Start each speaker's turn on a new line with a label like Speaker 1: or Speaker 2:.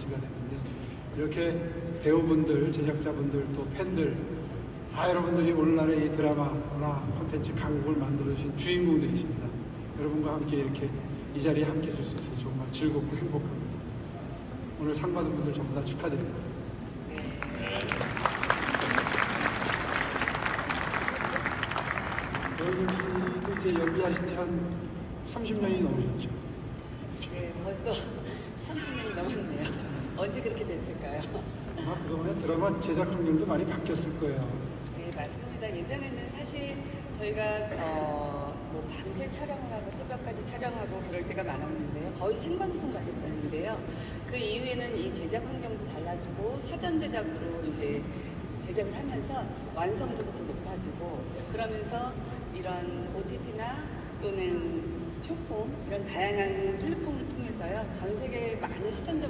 Speaker 1: 콘텐츠가 됐는데 이렇게 배우분들, 제작자분들, 또 팬들 아 여러분들이 오늘날의 이 드라마나 콘텐츠 강국을 만들어주신 주인공들이십니다. 여러분과 함께 이렇게 이 자리에 함께 있을 수 있어서 정말 즐겁고 행복합니다. 오늘 상 받은 분들 전부 다 축하드립니다. 여임 씨도 이제 연기하신 지 한 30년이 넘으셨죠?
Speaker 2: 네, 벌써 30년이 넘었네요. 언제 그렇게 됐을까요?
Speaker 1: 아, 그동안에 드라마 제작 환경도 많이 바뀌었을 거예요.
Speaker 2: 네, 맞습니다. 예전에는 사실 저희가 어, 뭐 밤새 촬영을 하고 새벽까지 촬영하고 그럴 때가 많았는데요. 거의 생방송 같았었는데요. 그 이후에는 이 제작 환경도 달라지고 사전 제작으로 이제 제작을 하면서 완성도도 더 높아지고 그러면서 이런 OTT나 또는 쇼폼 이런 다양한 플랫폼을 통해서요 전 세계 많은 시청자